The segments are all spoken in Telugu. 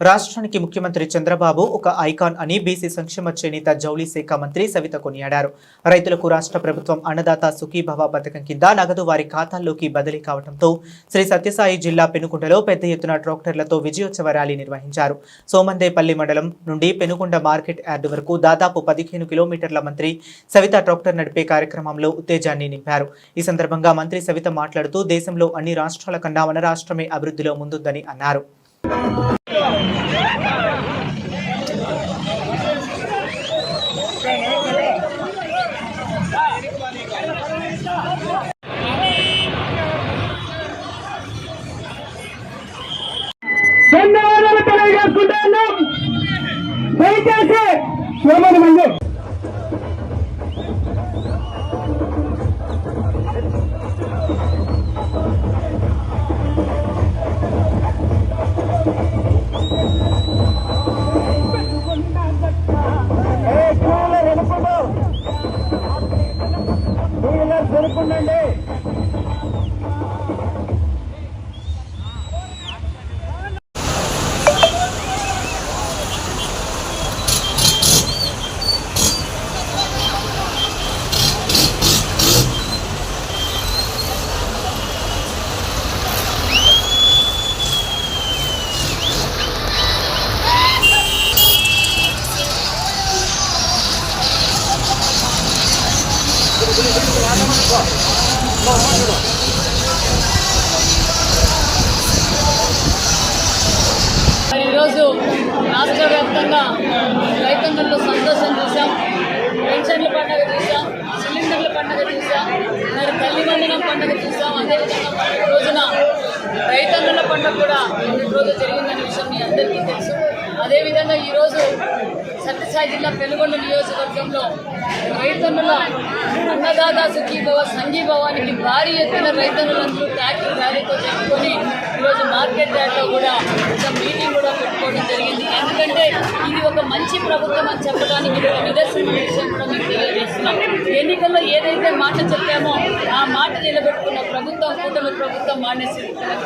రాష్ట్రానికి ముఖ్యమంత్రి చంద్రబాబు ఒక ఐకాన్ అని బీసీ సంక్షేమ చేనేత జౌళి శాఖ మంత్రి సవిత కొనియాడారు. రైతులకు రాష్ట్ర ప్రభుత్వం అన్నదాత సుఖీభవ పథకం కింద నగదు వారి ఖాతాల్లోకి బదిలీ కావడంతో శ్రీ సత్యసాయి జిల్లా పెనుకొండలో పెద్ద ఎత్తున ట్రాక్టర్లతో విజయోత్సవ ర్యాలీ నిర్వహించారు. సోమందేపల్లి మండలం నుండి పెనుకొండ మార్కెట్ యార్డు వరకు దాదాపు పదిహేను కిలోమీటర్ల మంత్రి సవిత ట్రాక్టర్ నడిపే కార్యక్రమంలో ఉత్తేజాన్ని నింపారు. ఈ సందర్భంగా మంత్రి సవిత మాట్లాడుతూ దేశంలో అన్ని రాష్ట్రాల కన్నా మన రాష్ట్రమే అభివృద్ధిలో ముందుందని అన్నారు. ధన్యవాదాలు తెలియజేసుకుంటాను దయచేసి సోమని మంది జరుపుకుండండి ఈరోజు రాష్ట్ర వ్యాప్తంగా రైతాంగంలో సంతోషం చూసాం పెన్షన్ల పండుగ చూసాం సిలిండర్ల పండుగ చూసాం మరి తల్లి వందనం పండుగ చూసాం అదేవిధంగా ఈ రోజున రైతన్నుల పండుగ కూడా ఈ రోజు జరిగిందనే విషయం మీ అందరికీ తెలుసు. అదేవిధంగా ఈరోజు సత్యసాయి జిల్లా పెనుగొండ నియోజకవర్గంలో రైతన్నుల అన్నదాత సుఖీభవ సంఘీభవానికి భారీ ఎత్తున రైతన్నులందరూ ట్యాక్టర్ ర్యాలీతో చేసుకొని ఈరోజు మార్కెట్ యార్డ్లో కూడా ఒక మీటింగ్ కూడా పెట్టుకోవడం జరిగింది. ఎందుకంటే ఇది ఒక మంచి ప్రభుత్వం అని చెప్పడానికి ఇది ఒక నిదర్శన విషయం కూడా మేము తెలియజేస్తున్నాం. ఎన్నికల్లో ఏదైతే మాట చెప్పామో ఆ మాట నిలబెట్టుకున్న ప్రభుత్వం కూటమి ప్రభుత్వం మానేసి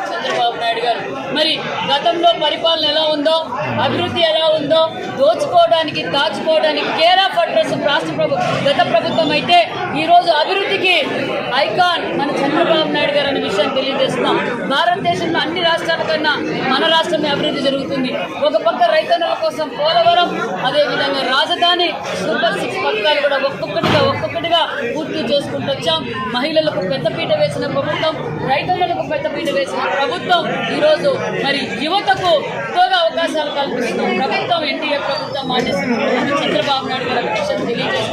చంద్రబాబు నాయుడు గారు. మరి గతంలో పరిపాలన ఎలా ఉందో అభివృద్ధి ఎలా ఉందో దోచుకోవడానికి దాచుకోవడానికి కేర్ ఆఫ్ అడ్రస్ రాష్ట్ర ప్రభు గత ప్రభుత్వం అయితే ఈరోజు అభివృద్ధికి ఐకాన్ మన చంద్రబాబు నాయుడు గారు అనే విషయాన్ని తెలియజేస్తున్నాం. భారతదేశంలో అన్ని రాష్ట్రాల కన్నా మన రాష్ట్రమే అభివృద్ధి జరుగుతుంది. ఒక పక్క రైతన్నుల కోసం పోలవరం అదేవిధంగా రాజధాని సూపర్ సిక్స్ పథకాలు కూడా ఒక్కొక్కటిగా ఒక్కొక్కటిగా పూర్తి చేసుకుంటూ వచ్చాం. మహిళలకు పెద్దపీట వేసిన ప్రభుత్వం రైతన్నలకు పెద్దపీట వేసిన ప్రభుత్వం ఈరోజు మరి యువతకు ఎక్కువగా అవకాశాలు కల్పిస్తూ ప్రభుత్వం ఎన్టీఏ ప్రభుత్వం మానేస్తున్న చంద్రబాబు నాయుడు గారు తెలియజేస్తున్నారు